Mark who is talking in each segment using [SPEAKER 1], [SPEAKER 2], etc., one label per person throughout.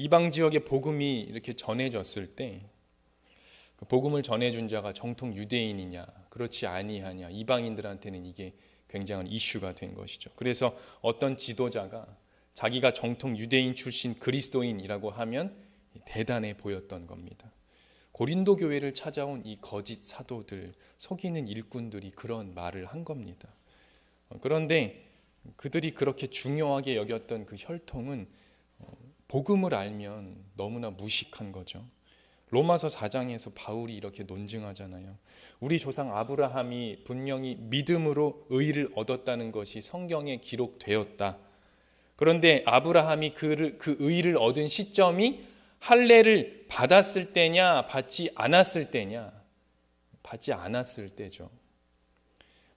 [SPEAKER 1] 이방 지역의 복음이 이렇게 전해졌을 때 그 복음을 전해준 자가 정통 유대인이냐 그렇지 아니하냐 이방인들한테는 이게 굉장한 이슈가 된 것이죠. 그래서 어떤 지도자가 자기가 정통 유대인 출신 그리스도인이라고 하면 대단해 보였던 겁니다. 고린도 교회를 찾아온 이 거짓 사도들 속이는 일꾼들이 그런 말을 한 겁니다. 그런데 그들이 그렇게 중요하게 여겼던 그 혈통은 복음을 알면 너무나 무식한 거죠. 로마서 4장에서 바울이 이렇게 논증하잖아요. 우리 조상 아브라함이 분명히 믿음으로 의를 얻었다는 것이 성경에 기록되었다. 그런데 아브라함이 그, 그 의를 얻은 시점이 할례를 받았을 때냐, 받지 않았을 때냐? 받지 않았을 때죠.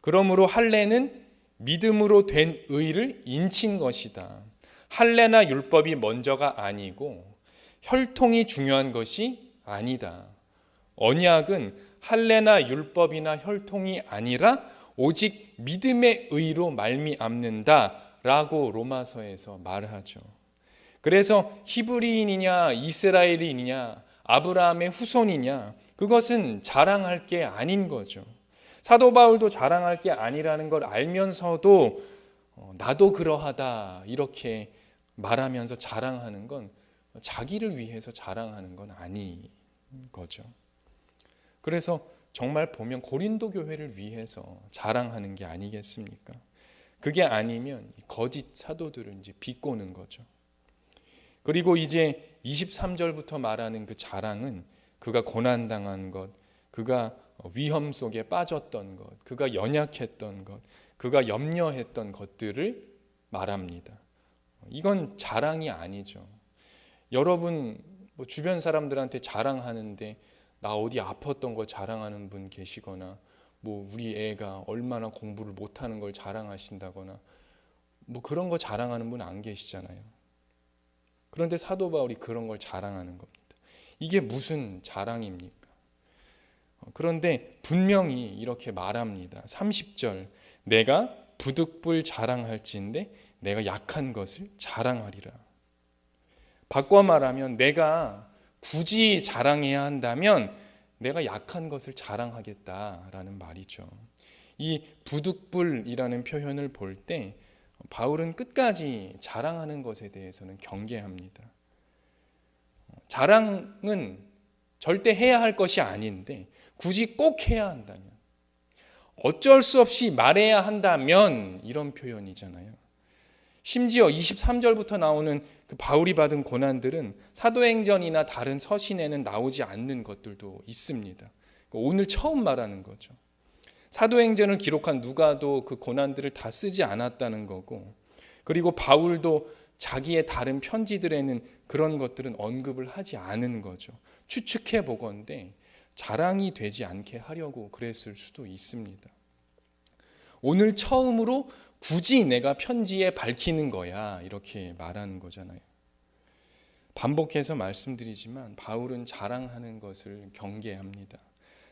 [SPEAKER 1] 그러므로 할례는 믿음으로 된 의를 인친 것이다. 할례나 율법이 먼저가 아니고 혈통이 중요한 것이 아니다. 언약은 할례나 율법이나 혈통이 아니라 오직 믿음의 의로 말미암는다라고 로마서에서 말하죠. 그래서 히브리인이냐 이스라엘인이냐 아브라함의 후손이냐 그것은 자랑할 게 아닌 거죠. 사도 바울도 자랑할 게 아니라는 걸 알면서도 어, 나도 그러하다 이렇게 말하면서 자랑하는 건 자기를 위해서 자랑하는 건 아닌 거죠. 그래서 정말 보면 고린도 교회를 위해서 자랑하는 게 아니겠습니까? 그게 아니면 거짓 사도들을 이제 비꼬는 거죠. 그리고 이제 23절부터 말하는 그 자랑은 그가 고난당한 것, 그가 위험 속에 빠졌던 것, 그가 연약했던 것, 그가 염려했던 것들을 말합니다. 이건 자랑이 아니죠. 여러분 뭐 주변 사람들한테 자랑하는데 나 어디 아팠던 거 자랑하는 분 계시거나 뭐 우리 애가 얼마나 공부를 못하는 걸 자랑하신다거나 뭐 그런 거 자랑하는 분 안 계시잖아요. 그런데 사도 바울이 그런 걸 자랑하는 겁니다. 이게 무슨 자랑입니까? 그런데 분명히 이렇게 말합니다. 30절 내가 부득불 자랑할지인데 내가 약한 것을 자랑하리라. 바꿔 말하면 내가 굳이 자랑해야 한다면 내가 약한 것을 자랑하겠다라는 말이죠. 이 부득불이라는 표현을 볼 때 바울은 끝까지 자랑하는 것에 대해서는 경계합니다. 자랑은 절대 해야 할 것이 아닌데 굳이 꼭 해야 한다면 어쩔 수 없이 말해야 한다면 이런 표현이잖아요. 심지어 23절부터 나오는 그 바울이 받은 고난들은 사도행전이나 다른 서신에는 나오지 않는 것들도 있습니다. 그러니까 오늘 처음 말하는 거죠. 사도행전을 기록한 누가도 그 고난들을 다 쓰지 않았다는 거고, 그리고 바울도 자기의 다른 편지들에는 그런 것들은 언급을 하지 않은 거죠. 추측해 보건데 자랑이 되지 않게 하려고 그랬을 수도 있습니다. 오늘 처음으로 굳이 내가 편지에 밝히는 거야. 이렇게 말하는 거잖아요. 반복해서 말씀드리지만 바울은 자랑하는 것을 경계합니다.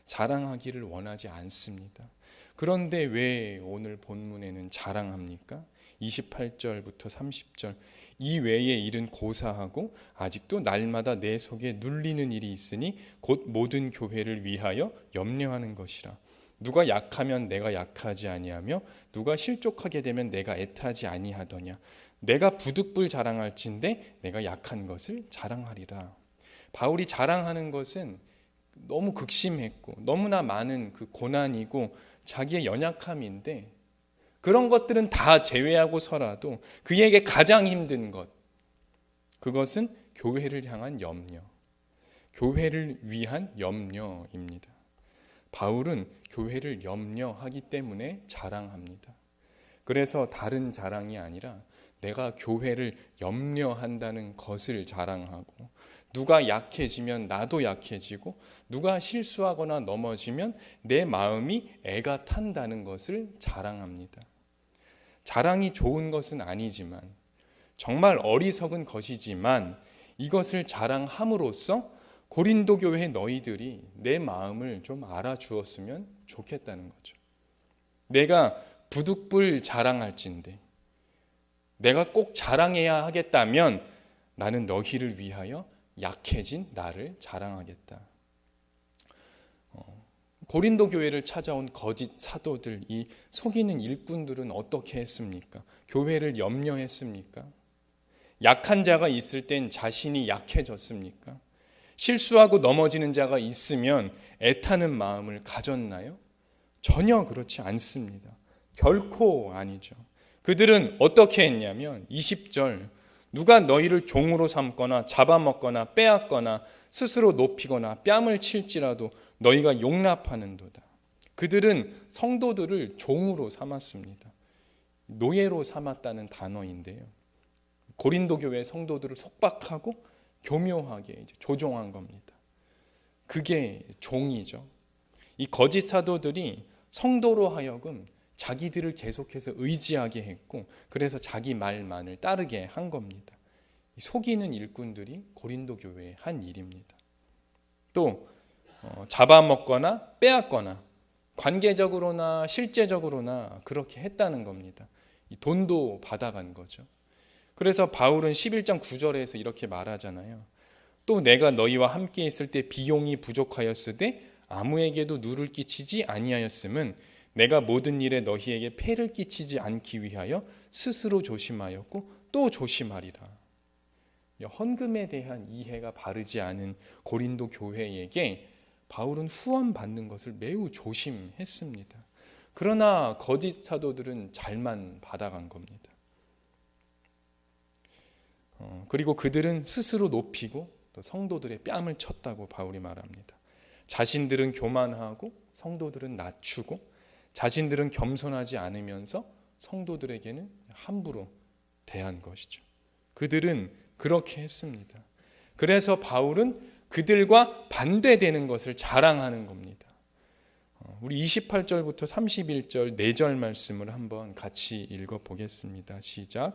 [SPEAKER 1] 자랑하기를 원하지 않습니다. 그런데 왜 오늘 본문에는 자랑합니까? 28절부터 30절 이 외의 일은 고사하고 아직도 날마다 내 속에 눌리는 일이 있으니 곧 모든 교회를 위하여 염려하는 것이라 누가 약하면 내가 약하지 아니하며 누가 실족하게 되면 내가 애타지 아니하더냐 내가 부득불 자랑할진데 내가 약한 것을 자랑하리라 바울이 자랑하는 것은 너무 극심했고 너무나 많은 그 고난이고 자기의 연약함인데 그런 것들은 다 제외하고서라도 그에게 가장 힘든 것 그것은 교회를 향한 염려 교회를 위한 염려입니다. 바울은 교회를 염려하기 때문에 자랑합니다. 그래서 다른 자랑이 아니라 내가 교회를 염려한다는 것을 자랑하고 누가 약해지면 나도 약해지고 누가 실수하거나 넘어지면 내 마음이 애가 탄다는 것을 자랑합니다. 자랑이 좋은 것은 아니지만 정말 어리석은 것이지만 이것을 자랑함으로써 고린도 교회 너희들이 내 마음을 좀 알아주었으면 좋겠다는 거죠. 내가 부득불 자랑할진데 내가 꼭 자랑해야 하겠다면 나는 너희를 위하여 약해진 나를 자랑하겠다. 어, 고린도 교회를 찾아온 거짓 사도들, 이 속이는 일꾼들은 어떻게 했습니까? 교회를 염려했습니까? 약한 자가 있을 땐 자신이 약해졌습니까? 실수하고 넘어지는 자가 있으면 애타는 마음을 가졌나요? 전혀 그렇지 않습니다. 결코 아니죠. 그들은 어떻게 했냐면 20절 누가 너희를 종으로 삼거나 잡아먹거나 빼앗거나 스스로 높이거나 뺨을 칠지라도 너희가 용납하는도다. 그들은 성도들을 종으로 삼았습니다. 노예로 삼았다는 단어인데요. 고린도 교회 성도들을 속박하고 교묘하게 조종한 겁니다. 그게 종이죠. 이 거짓 사도들이 성도로 하여금 자기들을 계속해서 의지하게 했고 그래서 자기 말만을 따르게 한 겁니다. 속이는 일꾼들이 고린도 교회의 한 일입니다. 또 어, 잡아먹거나 빼앗거나 관계적으로나 실제적으로나 그렇게 했다는 겁니다. 돈도 받아간 거죠. 그래서 바울은 11장 9절에서 이렇게 말하잖아요. 또 내가 너희와 함께 있을 때 비용이 부족하였으되 아무에게도 누를 끼치지 아니하였음은 내가 모든 일에 너희에게 폐를 끼치지 않기 위하여 스스로 조심하였고 또 조심하리라. 헌금에 대한 이해가 바르지 않은 고린도 교회에게 바울은 후원 받는 것을 매우 조심했습니다. 그러나 거짓 사도들은 잘만 받아간 겁니다. 어, 그리고 그들은 스스로 높이고 또 성도들의 뺨을 쳤다고 바울이 말합니다. 자신들은 교만하고 성도들은 낮추고 자신들은 겸손하지 않으면서 성도들에게는 함부로 대한 것이죠. 그들은 그렇게 했습니다. 그래서 바울은 그들과 반대되는 것을 자랑하는 겁니다. 어, 우리 28절부터 31절 4절 말씀을 한번 같이 읽어 보겠습니다. 시작.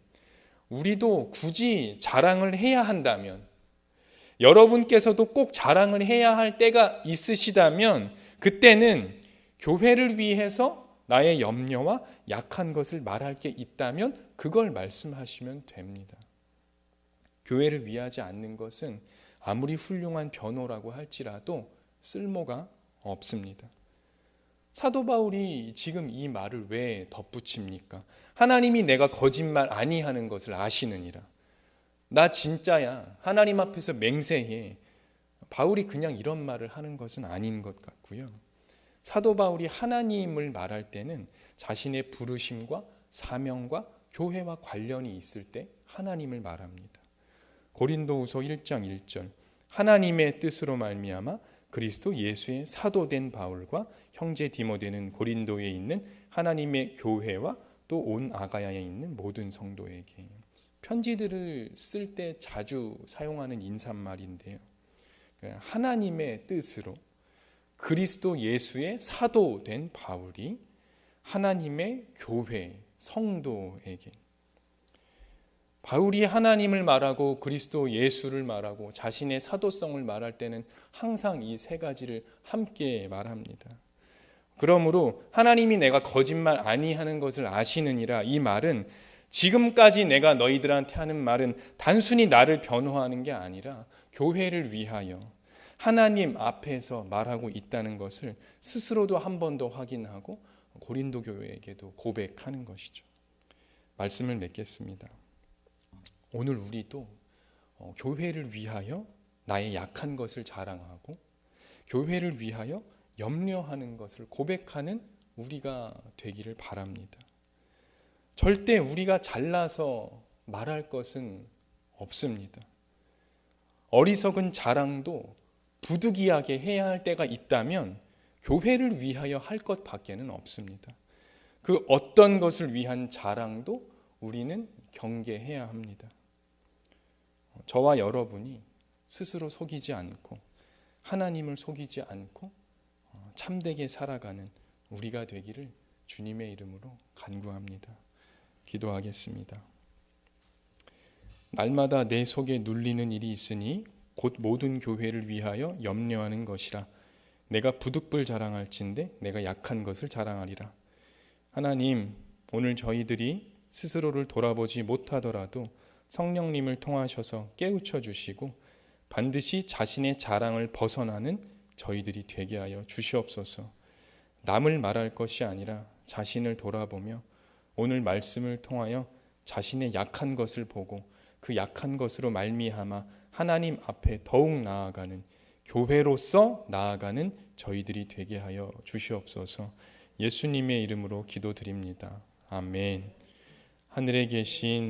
[SPEAKER 1] 우리도 굳이 자랑을 해야 한다면 여러분께서도 꼭 자랑을 해야 할 때가 있으시다면 그때는 교회를 위해서 나의 염려와 약한 것을 말할 게 있다면 그걸 말씀하시면 됩니다. 교회를 위하지 않는 것은 아무리 훌륭한 변호라고 할지라도 쓸모가 없습니다. 사도 바울이 지금 이 말을 왜 덧붙입니까? 하나님이 내가 거짓말 아니하는 것을 아시느니라. 나 진짜야. 하나님 앞에서 맹세해. 바울이 그냥 이런 말을 하는 것은 아닌 것 같고요. 사도 바울이 하나님을 말할 때는 자신의 부르심과 사명과 교회와 관련이 있을 때 하나님을 말합니다. 고린도후서 1장 1절 하나님의 뜻으로 말미암아 그리스도 예수의 사도된 바울과 형제 디모데는 고린도에 있는 하나님의 교회와 또 온 아가야에 있는 모든 성도에게 편지들을 쓸 때 자주 사용하는 인사말인데요. 하나님의 뜻으로 그리스도 예수의 사도된 바울이 하나님의 교회 성도에게 바울이 하나님을 말하고 그리스도 예수를 말하고 자신의 사도성을 말할 때는 항상 이 세 가지를 함께 말합니다. 그러므로 하나님이 내가 거짓말 아니하는 것을 아시느니라 이 말은 지금까지 내가 너희들한테 하는 말은 단순히 나를 변호하는 게 아니라 교회를 위하여 하나님 앞에서 말하고 있다는 것을 스스로도 한 번 더 확인하고 고린도 교회에게도 고백하는 것이죠. 말씀을 맺겠습니다. 오늘 우리도 어, 교회를 위하여 나의 약한 것을 자랑하고 교회를 위하여 염려하는 것을 고백하는 우리가 되기를 바랍니다. 절대 우리가 잘나서 말할 것은 없습니다. 어리석은 자랑도 부득이하게 해야 할 때가 있다면 교회를 위하여 할 것밖에는 없습니다. 그 어떤 것을 위한 자랑도 우리는 경계해야 합니다. 저와 여러분이 스스로 속이지 않고 하나님을 속이지 않고 어, 참되게 살아가는 우리가 되기를 주님의 이름으로 간구합니다. 기도하겠습니다. 날마다 내 속에 눌리는 일이 있으니 곧 모든 교회를 위하여 염려하는 것이라. 내가 부득불 자랑할진데 내가 약한 것을 자랑하리라. 하나님, 오늘 저희들이 스스로를 돌아보지 못하더라도 성령님을 통하셔서 깨우쳐 주시고 반드시 자신의 자랑을 벗어나는 저희들이 되게 하여 주시옵소서. 남을 말할 것이 아니라 자신을 돌아보며 오늘 말씀을 통하여 자신의 약한 것을 보고 그 약한 것으로 말미암아 하나님 앞에 더욱 나아가는 교회로서 나아가는 저희들이 되게 하여 주시옵소서. 예수님의 이름으로 기도드립니다. 아멘. 하늘에 계신